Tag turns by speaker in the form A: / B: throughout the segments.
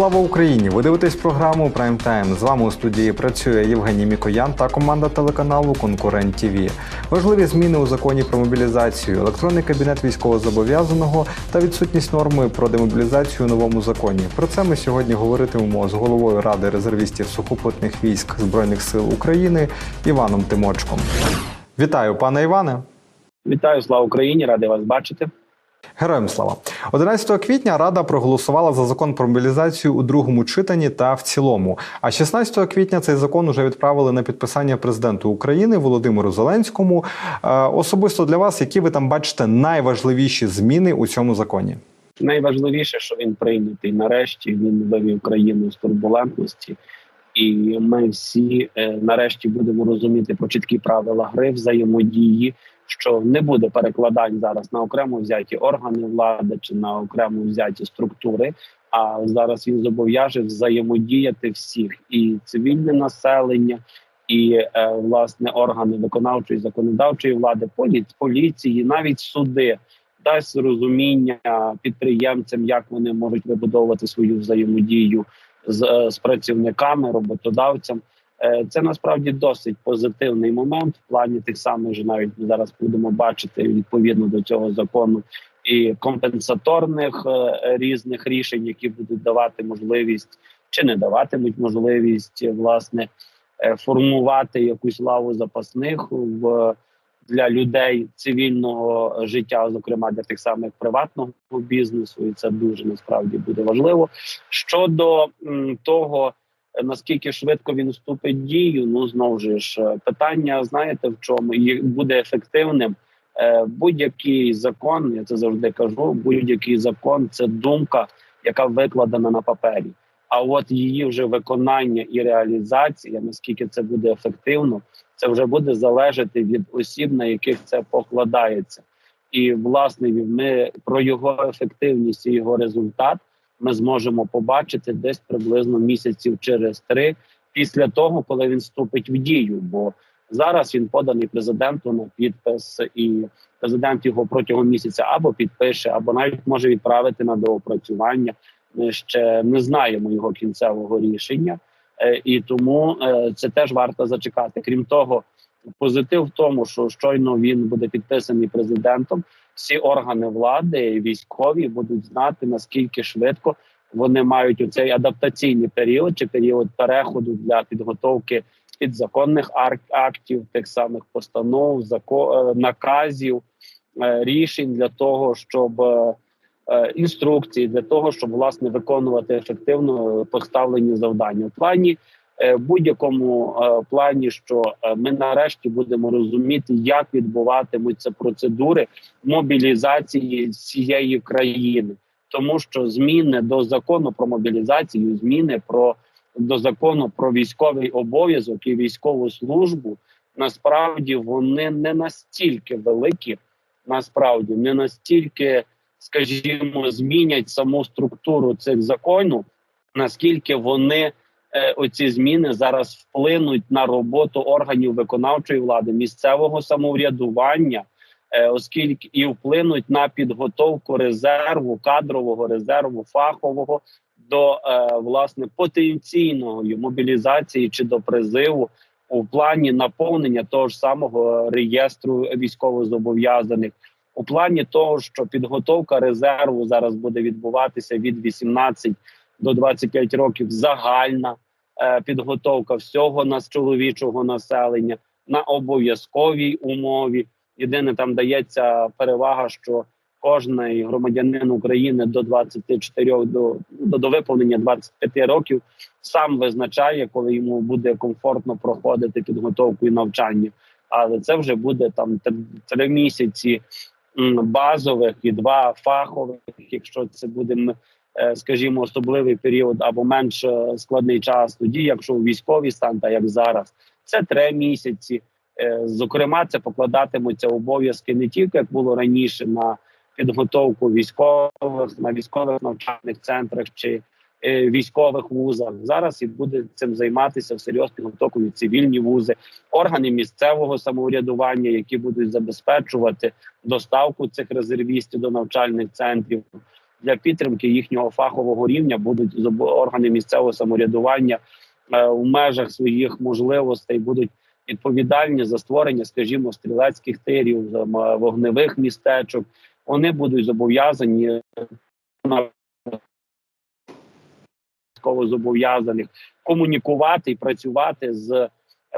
A: Слава Україні! Ви дивитесь програму Прайм Тайм. З вами у студії працює Євгеній Мікоян та команда телеканалу Конкурент ТВ. Важливі зміни у законі про мобілізацію, електронний кабінет військовозобов'язаного та відсутність норми про демобілізацію у новому законі. Про це ми сьогодні говоритимемо з головою ради резервістів сухопутних військ збройних сил України Іваном Тимочком. Вітаю, пане Іване!
B: Вітаю, слава Україні! Радий вас бачити.
A: Героям слава 11 квітня Рада проголосувала за закон про мобілізацію у другому читанні та в цілому. А 16 квітня цей закон уже відправили на підписання президенту України Володимиру Зеленському. Е, Особисто для вас, які ви там бачите найважливіші зміни у цьому законі?
B: Найважливіше, що він прийнятий нарешті. Він вивів країну з турбулентності, і ми всі е, нарешті будемо розуміти про чіткі правила гри взаємодії. Що не буде перекладань зараз на окремо взяті органи влади чи на окремо взяті структури. А зараз він зобов'яже взаємодіяти всіх і цивільне населення, і е, власне органи виконавчої законодавчої влади, полі- поліції, навіть суди дасть розуміння підприємцям, як вони можуть вибудовувати свою взаємодію з, е, з працівниками, роботодавцям. Е, Це насправді досить позитивний момент в плані тих самих же навіть ми зараз будемо бачити відповідно до цього закону і компенсаторних е, різних рішень, які будуть давати можливість чи не даватимуть можливість власне е, формувати якусь лаву запасних в для людей цивільного життя, зокрема для тих самих приватного бізнесу, і це дуже насправді буде важливо. Щодо того, наскільки швидко він вступить в дію, ну знову ж е, питання, знаєте, в чому і буде ефективним. Е, Будь-який закон, я це завжди кажу. Будь-який закон це думка, яка викладена на папері. А от її вже виконання і реалізація, наскільки це буде ефективно, це вже буде залежати від осіб, на яких це покладається. І власне ми про його ефективність і його результат ми зможемо побачити десь приблизно місяців через три після того, коли він вступить в дію. Бо зараз він поданий президенту на підпис, і президент його протягом місяця або підпише, або навіть може відправити на доопрацювання. Ми ще не знаємо його кінцевого рішення, Е, і тому е, це теж варто зачекати. Крім того, позитив в тому, що щойно він буде підписаний президентом. Всі органи влади, військові будуть знати наскільки швидко вони мають у цей адаптаційний період чи період переходу для підготовки підзаконних актів, тих самих постанов, е, наказів, е, рішень для того, щоб е, інструкції для того, щоб власне виконувати ефективно поставлені завдання в плані. Е, Будь-якому е, плані, що е, ми нарешті будемо розуміти, як відбуватимуться процедури мобілізації всієї країни, тому що зміни до закону про мобілізацію, зміни про до закону про військовий обов'язок і військову службу, насправді вони не настільки великі, насправді не настільки скажімо, змінять саму структуру цих законів, наскільки вони оці зміни зараз вплинуть на роботу органів виконавчої влади, місцевого самоврядування, е, оскільки і вплинуть на підготовку резерву, кадрового резерву, фахового до е, власне потенційної мобілізації чи до призиву. У плані наповнення того ж самого реєстру військовозобов'язаних, у плані того, що підготовка резерву зараз буде відбуватися від 18 до 25 років, загальна е, підготовка всього нас чоловічого населення на обов'язковій умові. Єдине там дається перевага, що кожний громадянин України до 24 до, до, виповнення 25 років сам визначає, коли йому буде комфортно проходити підготовку і навчання. Але це вже буде там три, місяці базових і два фахових, якщо це буде, скажімо, особливий період або менш е, складний час. Тоді, якщо у військовий стан, та як зараз, це три місяці. Е, Зокрема, це покладатимуться обов'язки не тільки як було раніше на підготовку військових на військових навчальних центрах чи е, військових вузах. Зараз і буде цим займатися всерйоз підготовкою цивільні вузи, органи місцевого самоврядування, які будуть забезпечувати доставку цих резервістів до навчальних центрів. Для підтримки їхнього фахового рівня будуть органи місцевого самоврядування е, в межах своїх можливостей будуть відповідальні за створення, скажімо, стрілецьких тирів, вогневих містечок. Вони будуть зобов'язані зобов'язаних комунікувати і працювати з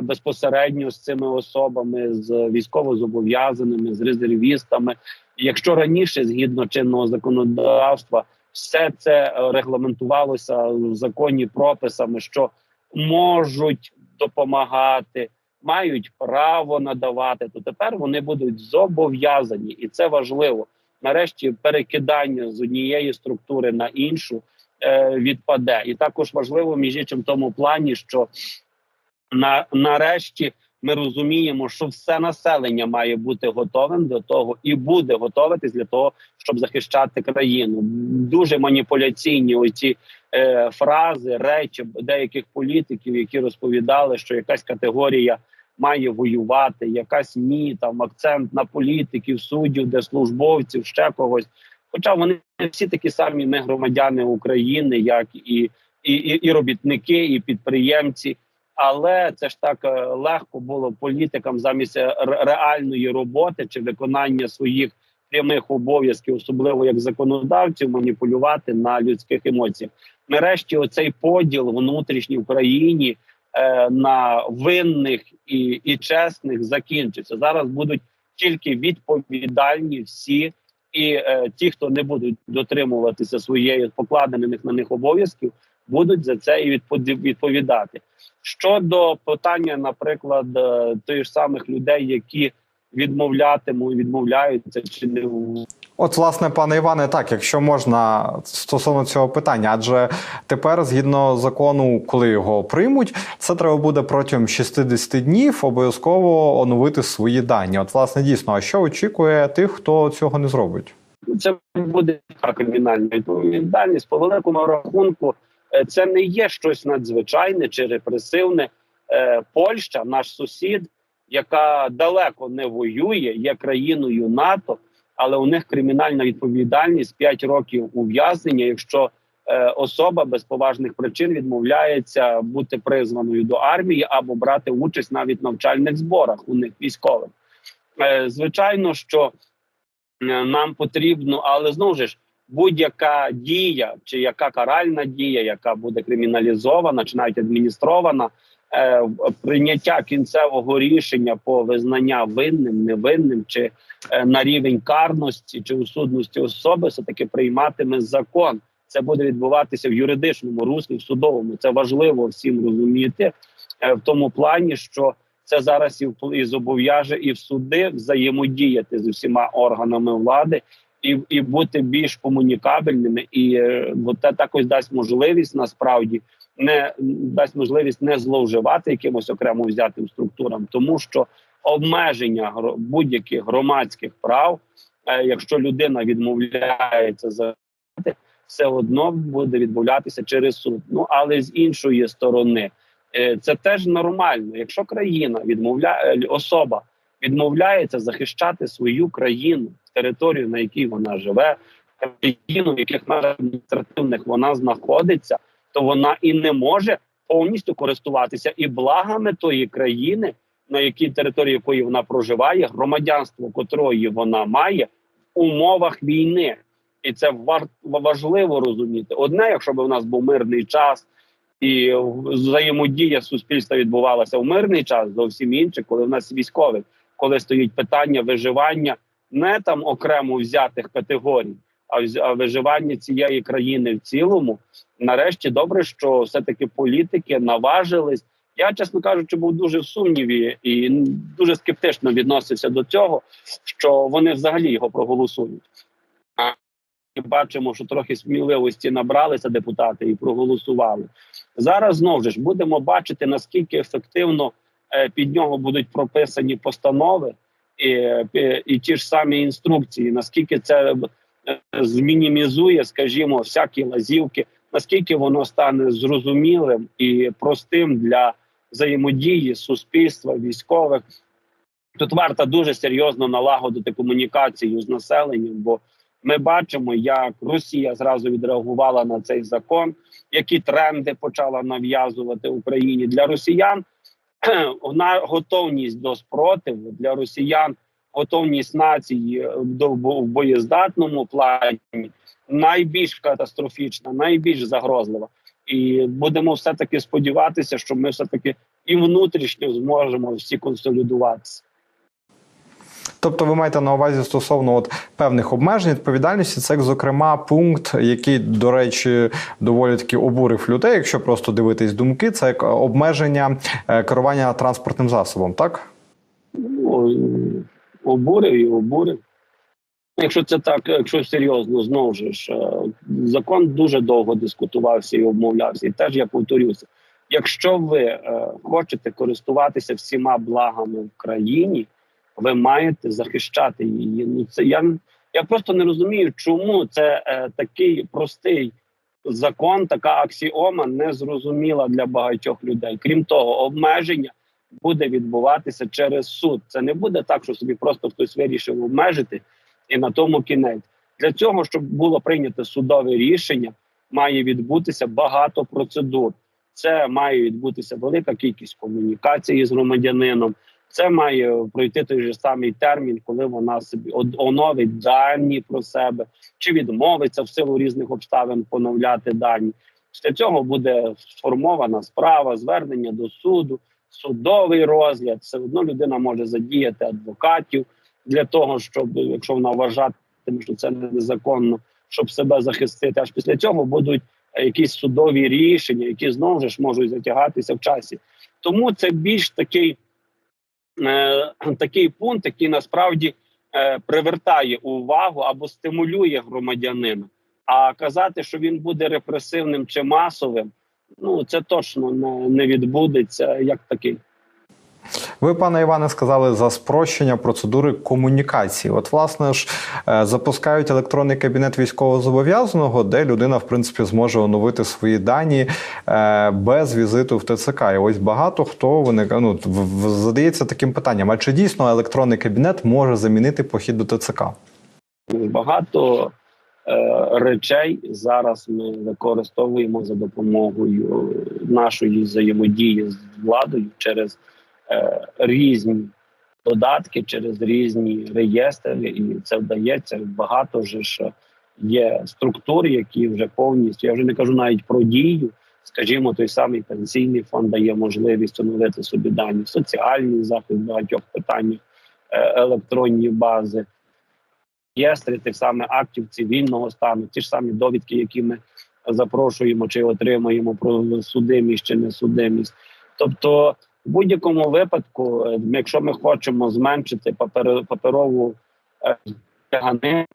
B: безпосередньо з цими особами, з військовозобов'язаними, з резервістами. Якщо раніше, згідно чинного законодавства, все це е, регламентувалося в законі прописами, що можуть допомагати, мають право надавати, то тепер вони будуть зобов'язані, і це важливо. Нарешті перекидання з однієї структури на іншу е, відпаде, і також важливо між іншим в тому плані, що на нарешті ми розуміємо, що все населення має бути готовим до того і буде готуватись для того, щоб захищати країну. Дуже маніпуляційні оці е, фрази, речі деяких політиків, які розповідали, що якась категорія має воювати, якась ні, там акцент на політиків, суддів, держслужбовців, ще когось. Хоча вони всі такі самі ми громадяни України, як і, і, і робітники, і підприємці. Але це ж так е, легко було політикам замість е, реальної роботи чи виконання своїх прямих обов'язків, особливо як законодавців, маніпулювати на людських емоціях. Нарешті, оцей поділ внутрішній в країні е, на винних і, і чесних закінчиться. Зараз будуть тільки відповідальні всі, і е, ті, хто не будуть дотримуватися своєї покладених на них обов'язків, будуть за це і відпо- відповідати. Щодо питання, наприклад, е, тих ж самих людей, які відмовлятимуть, відмовляються чи не
A: От, власне, пане Іване, так, якщо можна стосовно цього питання, адже тепер, згідно закону, коли його приймуть, це треба буде протягом 60 днів обов'язково оновити свої дані. От, власне, дійсно, а що очікує тих, хто цього не зробить?
B: це буде кримінальна відповідальність. По великому рахунку, це не є щось надзвичайне чи репресивне. Е, Польща, наш сусід, яка далеко не воює, є країною НАТО, але у них кримінальна відповідальність 5 років ув'язнення, якщо е, особа без поважних причин відмовляється бути призваною до армії або брати участь навіть в навчальних зборах у них військових. Е, звичайно, що е, нам потрібно, але знову ж будь-яка дія, чи яка каральна дія, яка буде криміналізована, чи навіть адміністрована, е, прийняття кінцевого рішення по визнання винним, невинним, чи е, на рівень карності чи усудності особи, все таки прийматиме закон. Це буде відбуватися в юридичному руслі, в судовому. Це важливо всім розуміти е, в тому плані, що це зараз і зобов'яже і в суди взаємодіяти з усіма органами влади і, і бути більш комунікабельними, і е, бо це також дасть можливість насправді не дасть можливість не зловживати якимось окремо взятим структурам, тому що обмеження будь-яких громадських прав, е, якщо людина відмовляється за все одно буде відмовлятися через суд. Ну але з іншої сторони, е, це теж нормально. Якщо країна відмовляє особа відмовляється захищати свою країну, територію, на якій вона живе, країну, в яких межах адміністративних вона знаходиться, то вона і не може повністю користуватися і благами тої країни, на якій території якої вона проживає, громадянство котрої вона має в умовах війни. І це важливо розуміти. Одне, якщо б у нас був мирний час і взаємодія суспільства відбувалася в мирний час, зовсім інше, коли в нас військові, коли стоїть питання виживання не там окремо взятих категорій, а виживання цієї країни в цілому. Нарешті добре, що все-таки політики наважились. Я, чесно кажучи, був дуже в сумніві і дуже скептично відносився до цього, що вони взагалі його проголосують. Ми бачимо, що трохи сміливості набралися депутати і проголосували. Зараз знову ж будемо бачити наскільки ефективно е, під нього будуть прописані постанови і, і, і ті ж самі інструкції, наскільки це е, змінімізує, скажімо, всякі лазівки, наскільки воно стане зрозумілим і простим для взаємодії суспільства, військових. Тут варто дуже серйозно налагодити комунікацію з населенням, бо Ми бачимо, як Росія зразу відреагувала на цей закон, які тренди почала нав'язувати Україні для росіян. Вона готовність до спротиву для росіян, готовність нації до в боєздатному плані найбільш катастрофічна, найбільш загрозлива. І будемо все таки сподіватися, що ми все таки і внутрішньо зможемо всі консолідуватися.
A: Тобто, ви маєте на увазі стосовно от певних обмежень відповідальності, це зокрема пункт, який, до речі, доволі таки обурив людей, якщо просто дивитись думки, це обмеження е, керування транспортним засобом, так?
B: Ну, обурив і обурив. Якщо це так, якщо серйозно, знову ж е, закон дуже довго дискутувався і обмовлявся. І теж я повторюся: якщо ви е, хочете користуватися всіма благами в країні, ви маєте захищати її. Ну це я я просто не розумію, чому це е, такий простий закон, така аксіома не зрозуміла для багатьох людей. Крім того, обмеження буде відбуватися через суд. Це не буде так, що собі просто хтось вирішив обмежити і на тому кінець. Для цього щоб було прийнято судове рішення, має відбутися багато процедур. Це має відбутися велика кількість комунікації з громадянином. Це має пройти той же самий термін, коли вона собі оновить дані про себе чи відмовиться в силу різних обставин поновляти дані. Після цього буде сформована справа, звернення до суду, судовий розгляд. Все одно людина може задіяти адвокатів для того, щоб якщо вона вважатиме, що це незаконно, щоб себе захистити. Аж після цього будуть якісь судові рішення, які знову ж можуть затягатися в часі. Тому це більш такий е, такий пункт, який насправді е, привертає увагу або стимулює громадянина. А казати, що він буде репресивним чи масовим, ну це точно не відбудеться як такий.
A: Ви, пане Іване, сказали за спрощення процедури комунікації. От, власне ж, е, запускають електронний кабінет військовозобов'язаного, де людина, в принципі, зможе оновити свої дані е, без візиту в ТЦК. І ось багато хто вони ну, задається таким питанням: а чи дійсно електронний кабінет може замінити похід до ТЦК?
B: Багато е, речей зараз ми використовуємо за допомогою нашої взаємодії з владою через. Е, різні додатки через різні реєстри, і це вдається багато вже ж є структур, які вже повністю я вже не кажу навіть про дію. Скажімо, той самий пенсійний фонд дає можливість оновити собі дані, соціальний захист багатьох питаннях, е, електронні бази, реєстри тих самих актів цивільного стану, ті ж самі довідки, які ми запрошуємо чи отримуємо про судимість чи не судимість. Тобто в будь-якому випадку, е, якщо ми хочемо зменшити папер, паперову е, тяганину,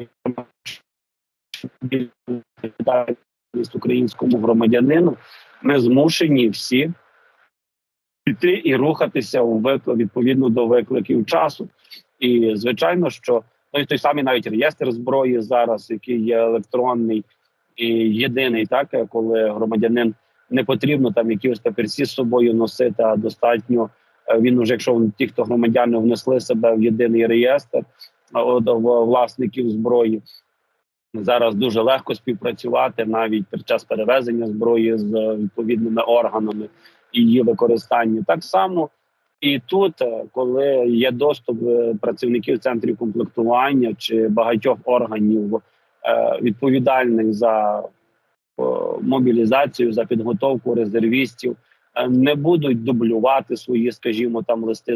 B: українському громадянину, ми змушені всі піти і рухатися у виклик відповідно до викликів часу. І звичайно, що той той самий навіть реєстр зброї зараз, який є електронний і єдиний, так коли громадянин не потрібно там якісь папірці з собою носити, а достатньо е, він уже, якщо ті, хто громадяни внесли себе в єдиний реєстр власників зброї. Зараз дуже легко співпрацювати навіть під час перевезення зброї з відповідними органами і її використання. Так само і тут, е, коли є доступ е, працівників центрів комплектування чи багатьох органів відповідальних за мобілізацію за підготовку резервістів, е, не будуть дублювати свої, скажімо, там листи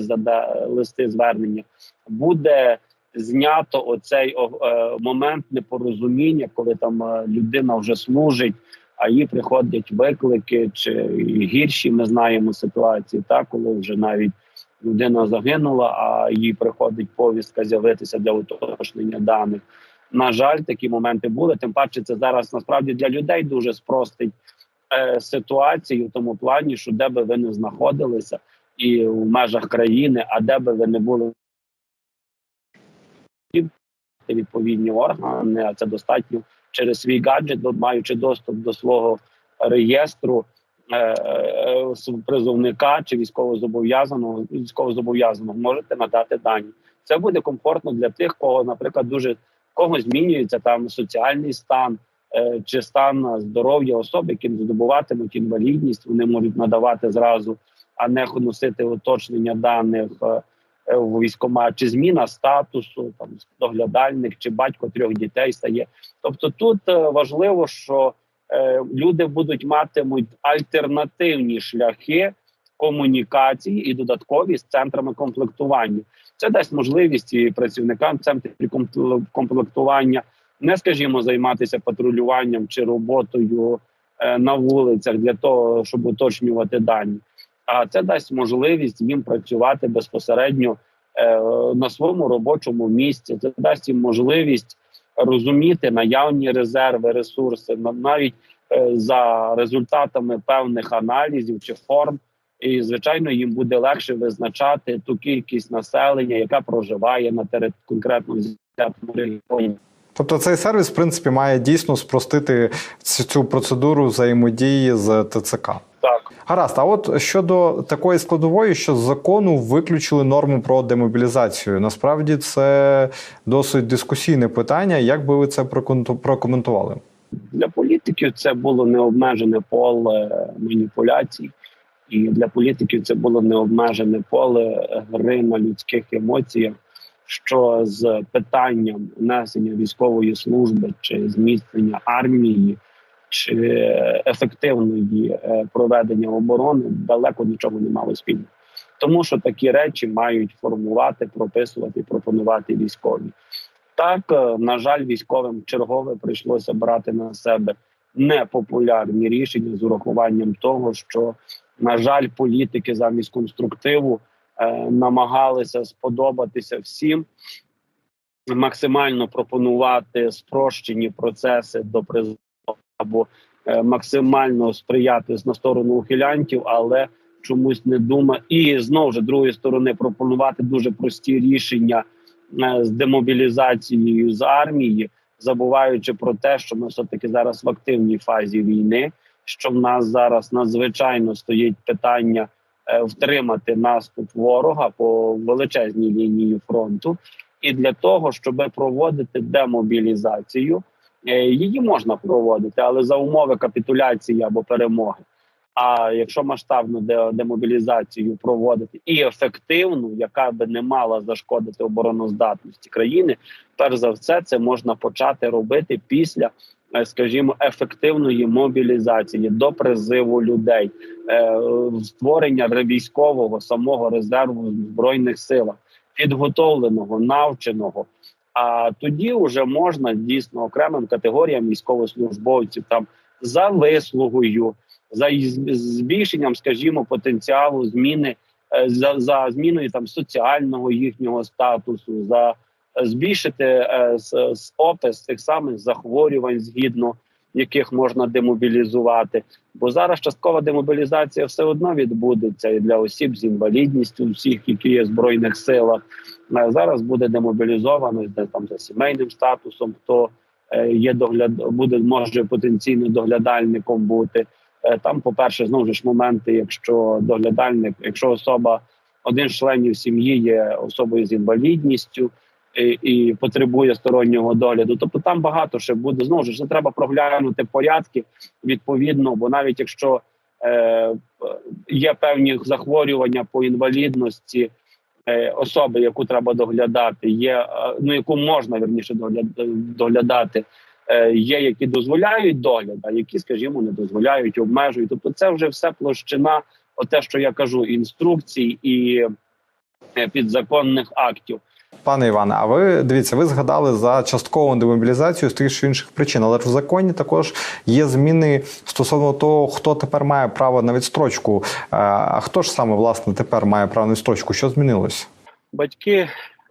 B: листи звернення. Буде знято оцей е, момент непорозуміння, коли там е, людина вже служить. А їй приходять виклики чи гірші. Ми знаємо ситуації, так коли вже навіть людина загинула, а їй приходить повістка з'явитися для уточнення даних. На жаль, такі моменти були. Тим паче, це зараз насправді для людей дуже спростить е, ситуацію в тому плані, що де би ви не знаходилися, і в межах країни, а де би ви не були відповідні органи, а це достатньо через свій гаджет, маючи доступ до свого реєстру е, е, призовника чи військовозобов'язаного військовозобов'язаного можете надати дані. Це буде комфортно для тих, кого, наприклад, дуже кого змінюється там соціальний стан е, чи стан здоров'я особи, які здобуватимуть інвалідність, вони можуть надавати зразу, а не носити уточнення даних е, е, в військкомат, чи зміна статусу, там доглядальник, чи батько трьох дітей стає. Тобто тут е, важливо, що е, люди будуть матимуть альтернативні шляхи комунікації і додаткові з центрами комплектування. Це дасть можливість і працівникам компле- комплектування не скажімо займатися патрулюванням чи роботою е, на вулицях для того, щоб уточнювати дані. А це дасть можливість їм працювати безпосередньо е, на своєму робочому місці. Це дасть їм можливість розуміти наявні резерви, ресурси, на- навіть е, за результатами певних аналізів чи форм. І звичайно, їм буде легше визначати ту кількість населення, яка проживає на терит конкретно взятому регіоні.
A: Тобто цей сервіс, в принципі, має дійсно спростити цю цю процедуру взаємодії з ТЦК.
B: Так.
A: Гаразд, а от щодо такої складової, що з закону виключили норму про демобілізацію. Насправді це досить дискусійне питання. Як би ви це прокоментували?
B: Для політиків це було необмежене поле маніпуляцій, і для політиків це було необмежене поле гри на людських емоціях. Що з питанням несення військової служби чи зміцнення армії чи ефективної е, проведення оборони далеко нічого не мало спільного, тому що такі речі мають формувати, прописувати, пропонувати військові. Так, е, на жаль, військовим чергове прийшлося брати на себе непопулярні рішення з урахуванням того, що на жаль, політики замість конструктиву е, намагалися сподобатися всім, максимально пропонувати спрощені процеси до призову або е, максимально сприяти на сторону ухилянтів, але чомусь не думає, і знову ж другої сторони пропонувати дуже прості рішення е, з демобілізацією з армії, забуваючи про те, що ми все таки зараз в активній фазі війни. Що в нас зараз надзвичайно стоїть питання е, втримати наступ ворога по величезній лінії фронту, і для того, щоб проводити демобілізацію, е, її можна проводити, але за умови капітуляції або перемоги. А якщо масштабну демобілізацію проводити і ефективну, яка би не мала зашкодити обороноздатності країни, перш за все, це можна почати робити після, скажімо, ефективної мобілізації до призиву людей, е, створення військового самого резерву збройних силах, підготовленого, навченого. А тоді вже можна дійсно окремим категоріям військовослужбовців там за вислугою, за збільшенням, скажімо, потенціалу зміни е, за, за зміною там соціального їхнього статусу, за е, збільшити е, опис тих самих захворювань, згідно яких можна демобілізувати. Бо зараз часткова демобілізація все одно відбудеться і для осіб з інвалідністю, всіх, які є в збройних силах. Е, Зараз буде демобілізовано де там за сімейним статусом, хто е, є догляд, буде може потенційно доглядальником бути. Там, по-перше, знову ж моменти, якщо доглядальник, якщо особа, один з членів сім'ї є особою з інвалідністю і, і потребує стороннього догляду, тобто там багато ще буде. Знову ж це треба проглянути порядки відповідно, бо навіть якщо е, є певні захворювання по інвалідності. е, Особи, яку треба доглядати, є е, ну яку можна верніше догляд- доглядати, е, є які дозволяють догляд, а які, скажімо, не дозволяють, обмежують. Тобто, це вже все площина, оте, що я кажу, інструкцій і підзаконних актів.
A: Пане Іване, а ви дивіться, ви згадали за часткову демобілізацію з тих чи інших причин, але ж в законі також є зміни стосовно того, хто тепер має право на відстрочку. Е, А хто ж саме власне тепер має право на відстрочку? Що змінилось?
B: батьки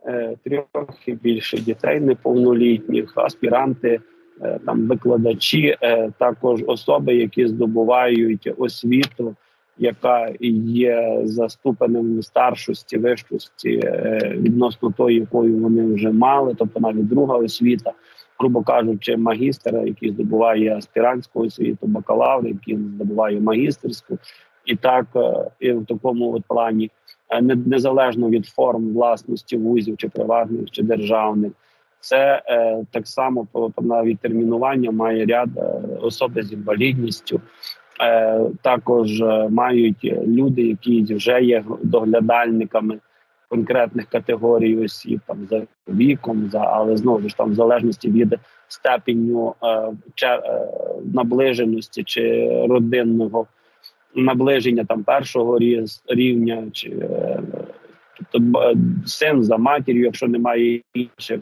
B: е, трьох і більше дітей неповнолітніх, аспіранти, е, там викладачі, також особи, які здобувають освіту, яка є за ступенем старшості, вищості е, відносно тої, якою вони вже мали, тобто навіть друга освіта. Грубо кажучи, магістр, який здобуває аспірантську освіту, бакалавр, який здобуває магістерську, і так е, і в такому от плані е, незалежно від форм власності вузів чи приватних чи державних. Це е, так само по по- на відтермінування має ряд е, особи з інвалідністю. Е, також е, мають люди, які вже є доглядальниками конкретних категорій осіб, там за віком, за але знову ж там в залежності від степеню е, наближеності чи родинного наближення там першого рівня, чи тобто син за матір'ю, якщо немає інших,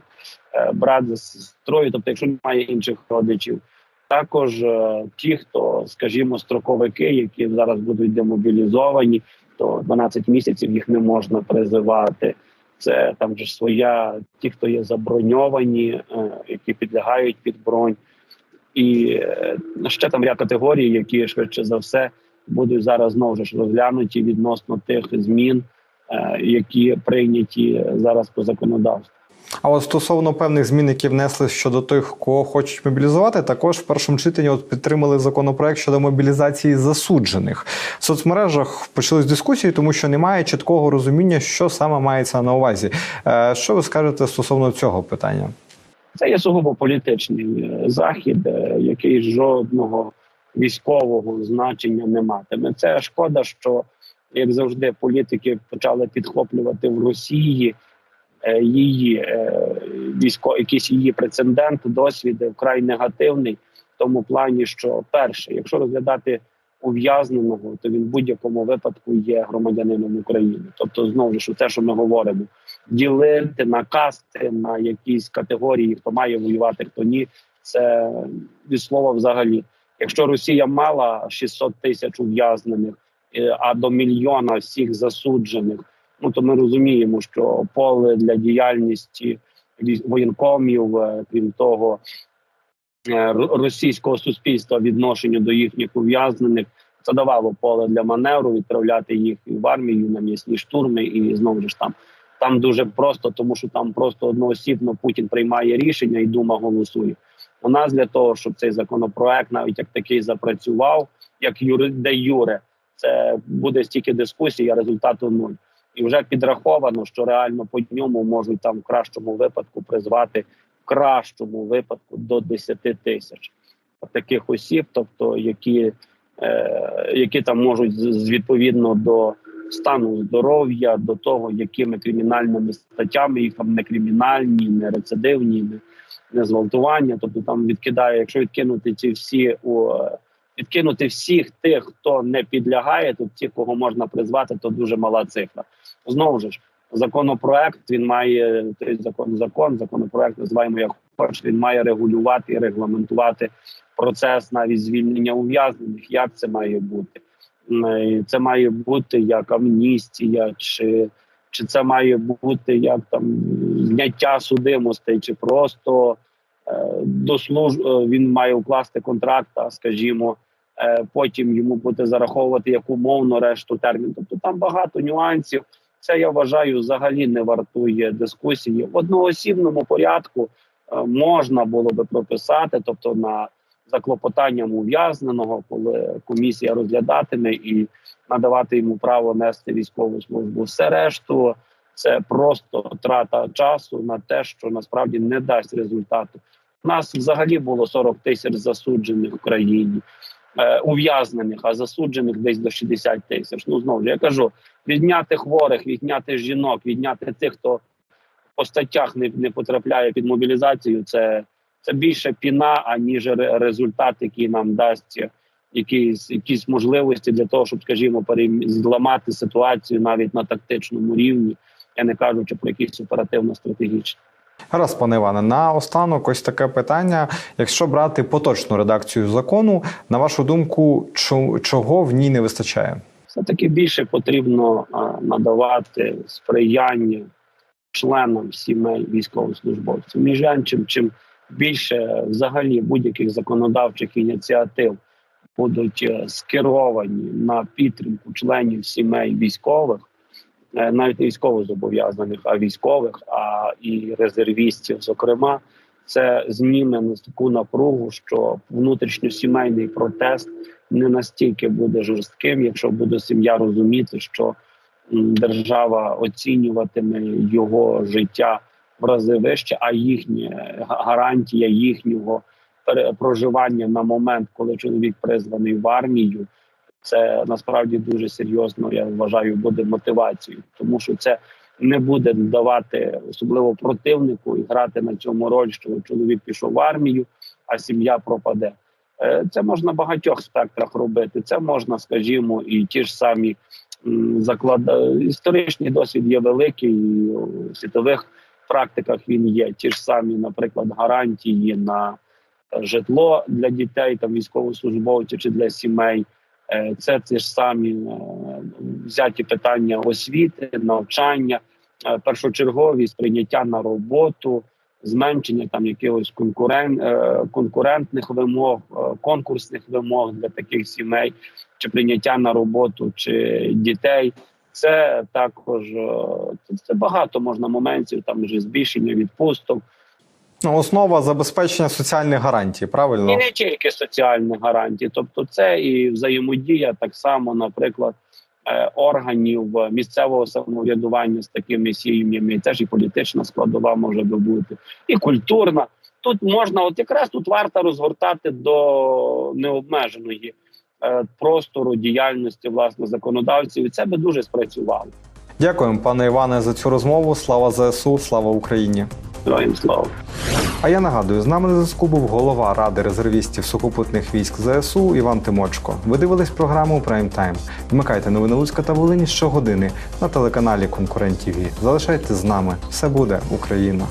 B: брат за сестрою, тобто, якщо немає інших родичів. Також е, ті, хто, скажімо, строковики, які зараз будуть демобілізовані, то 12 місяців їх не можна призивати. Це там же своя, ті, хто є заброньовані, е, які підлягають під бронь, і е, ще там ряд категорій, які швидше за все будуть зараз знову ж розглянуті відносно тих змін, які прийняті зараз по законодавству.
A: А от стосовно певних змін, які внесли щодо тих, кого хочуть мобілізувати, також в першому читанні от підтримали законопроект щодо мобілізації засуджених. В соцмережах почались дискусії, тому що немає чіткого розуміння, що саме мається на увазі. Е, Що ви скажете стосовно цього питання?
B: Це є сугубо політичний е, захід, е, який жодного військового значення не матиме. Це шкода, що як завжди політики почали підхоплювати в Росії її е, військо, якийсь її прецедент, досвід вкрай негативний в тому плані, що перше, якщо розглядати ув'язненого, то він в будь-якому випадку є громадянином України. Тобто, знову ж те, що ми говоримо, ділити на касти на якісь категорії, хто має воювати, хто ні, це від слова взагалі. Якщо Росія мала 600 тисяч ув'язнених, е, а до мільйона всіх засуджених, ну то ми розуміємо, що поле для діяльності воєнкомів, е, крім того, е, російського суспільства відношенню до їхніх ув'язнених. Це давало поле для маневру відправляти їх і в армію на м'ясні штурми, і знову ж там там дуже просто, тому що там просто одноосібно Путін приймає рішення і дума голосує. У нас для того, щоб цей законопроект, навіть як такий запрацював, як юри де юре, це буде стільки дискусій, а результату нуль. І вже підраховано, що реально по ньому можуть там в кращому випадку призвати в кращому випадку до 10 тисяч таких осіб, тобто які, е, які там можуть з відповідно до стану здоров'я, до того, якими кримінальними статтями їх там не кримінальні, не рецидивні, не, не зґвалтування. Тобто там відкидає, якщо відкинути ці всі у е, відкинути всіх тих, хто не підлягає, то ті, кого можна призвати, то дуже мала цифра. Знову ж законопроект він має той закон, закон, законопроект називаємо як хочеш. Він має регулювати і регламентувати процес навіть звільнення ув'язнених. Як це має бути? Це має бути як амністія, чи, чи це має бути як там зняття судимостей, чи просто е, до служ... е, він має укласти контракт, скажімо, потім йому буде зараховувати як умовно решту термін. Тобто там багато нюансів. Це я вважаю взагалі не вартує дискусії в одноосібному порядку. е, Можна було би прописати, тобто на за клопотанням ув'язненого, коли комісія розглядатиме і надавати йому право нести військову службу. Все решту це просто трата часу на те, що насправді не дасть результату. У нас взагалі було 40 тисяч засуджених в країні, е, ув'язнених, а засуджених десь до 60 тисяч. Ну знову ж я кажу: відняти хворих, відняти жінок, відняти тих, хто по статтях не, не потрапляє під мобілізацію. Це це більше піна, аніж результат, який нам дасть якісь, якісь можливості для того, щоб, скажімо, зламати ситуацію навіть на тактичному рівні, я не кажучи про якісь оперативно-стратегічні.
A: Гаразд, пане Іване, на останок ось таке питання. Якщо брати поточну редакцію закону, на вашу думку, чо- чого в ній не вистачає?
B: все таки більше потрібно надавати сприяння членам сімей військовослужбовців. Між іншим, чим більше взагалі будь-яких законодавчих ініціатив будуть е, скеровані на підтримку членів сімей військових, навіть не військовозобов'язаних, а військових, а і резервістів, зокрема, це зніме на таку напругу, що внутрішньосімейний протест не настільки буде жорстким, якщо буде сім'я розуміти, що держава оцінюватиме його життя в рази вище, а їхня гарантія їхнього проживання на момент, коли чоловік призваний в армію, це насправді дуже серйозно. Я вважаю, буде мотивацією, тому що це не буде давати особливо противнику і грати на цьому роль, що чоловік пішов в армію, а сім'я пропаде. Е, Це можна в багатьох спектрах робити. Це можна, скажімо, і ті ж самі заклад... е, історичний досвід є великий, і у світових практиках він є. Ті ж самі, наприклад, гарантії на житло для дітей, там військовослужбовців чи для сімей. Е, Це ті ж самі е, взяті питання освіти, навчання, е, першочерговість, прийняття на роботу, зменшення там якихось конкурен, конкурентних вимог, конкурсних вимог для таких сімей, чи прийняття на роботу, чи дітей. Це також це багато можна моментів, там вже збільшення відпусток.
A: Ну, основа забезпечення соціальних гарантій, правильно?
B: І не тільки соціальні гарантії, тобто це і взаємодія так само, наприклад, е, органів місцевого самоврядування з такими сім'ями. Це ж і політична складова може би бути, і культурна. Тут можна, от якраз тут варто розгортати до необмеженої е, простору діяльності власне законодавців, і це би дуже спрацювало.
A: Дякуємо, пане Іване, за цю розмову. Слава ЗСУ, слава Україні.
B: Героям слава.
A: А я нагадую, з нами на зв'язку був голова ради резервістів сухопутних військ ЗСУ Іван Тимочко. Ви дивились програму Прайм Тайм. Вмикайте новини Луцька та Волині щогодини на телеканалі Конкурент ТВ. Залишайтесь з нами. Все буде Україна.